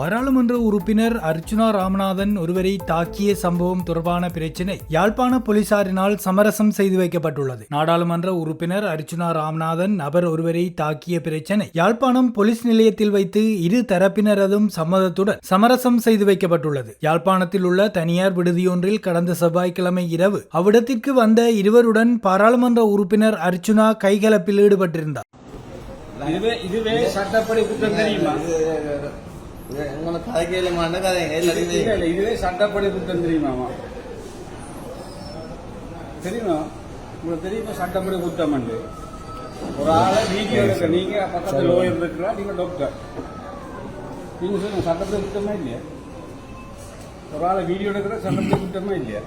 பாராளுமன்ற உறுப்பினர் அர்ச்சுனா ராமநாதன் ஒருவரை தாக்கிய சம்பவம் தொடர்பான பிரச்சினை யாழ்ப்பாண போலீசாரினால் சமரசம் செய்து வைக்கப்பட்டுள்ளது. நாடாளுமன்ற உறுப்பினர் அர்ச்சுனா ராமநாதன் நபர் ஒருவரை தாக்கிய பிரச்சினை யாழ்ப்பாணம் போலீஸ் நிலையத்தில் வைத்து இரு தரப்பினரதும் சம்மதத்துடன் சமரசம் செய்து வைக்கப்பட்டுள்ளது. யாழ்ப்பாணத்தில் உள்ள தனியார் விடுதியொன்றில் கடந்த செவ்வாய்க்கிழமை இரவு அவ்விடத்திற்கு வந்த இருவருடன் பாராளுமன்ற உறுப்பினர் அர்ச்சுனா கைகலப்பில் ஈடுபட்டிருந்தார். இதுவே இதுவே சட்டப்படி குற்றம் தெரியுமா? இது உங்களுக்கு கதை கேளுமான்னு கதை இல்ல இல்ல இதுவே சட்டப்படி குற்றம் தெரியுமாமா தெரியுமா? உங்களுக்கு தெரியுமா சட்டப்படி குற்றம் ஒரு ஆளை வீடியோ எடுக்க நீங்க பக்கத்துல லோயர் இருக்கிறா நீங்க டாக்டர் நீங்க சொல்லுங்க சட்டப்படி குற்றமா இல்லையா? ஒரு ஆளை வீடியோ எடுக்கிற சட்டப்படி குற்றமா இல்லையா?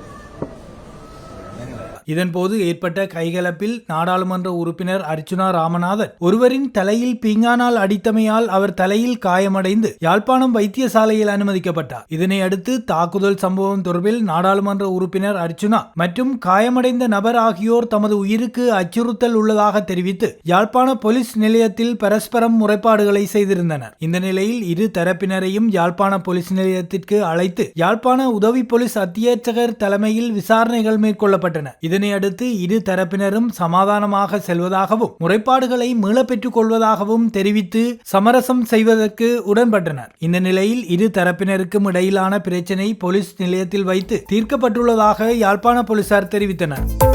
இதன்போது ஏற்பட்ட கைகலப்பில் நாடாளுமன்ற உறுப்பினர் அர்ச்சுனா ராமநாதன் ஒருவரின் தலையில் பீங்கானால் அடித்தமையால் அவர் தலையில் காயமடைந்து யாழ்ப்பாணம் வைத்தியசாலையில் அனுமதிக்கப்பட்டார். இதனை அடுத்து தாக்குதல் சம்பவம் தொடர்பில் நாடாளுமன்ற உறுப்பினர் அர்ச்சுனா மற்றும் காயமடைந்த நபர் ஆகியோர் தமது உயிருக்கு அச்சுறுத்தல் உள்ளதாக தெரிவித்து யாழ்ப்பாண போலீஸ் நிலையத்தில் பரஸ்பரம் முறைப்பாடுகளை செய்திருந்தனர். இந்த நிலையில் இரு தரப்பினரையும் யாழ்ப்பாண போலீஸ் நிலையத்திற்கு அழைத்து யாழ்ப்பாண உதவி போலீஸ் அத்தியட்சகர் தலைமையில் விசாரணைகள் மேற்கொள்ளப்பட்டன. இதனை அடுத்து இரு தரப்பினரும் சமாதானமாக செல்வதாகவும் முறைப்பாடுகளை மீளப் பெற்றுக் கொள்வதாகவும் தெரிவித்து சமரசம் செய்வதற்கு உடன்பட்டனர். இந்த நிலையில் இரு தரப்பினருக்கும் இடையிலான பிரச்சினை போலீஸ் நிலையத்தில் வைத்து தீர்க்கப்பட்டுள்ளதாக யாழ்ப்பாண போலீசார் தெரிவித்தனர்.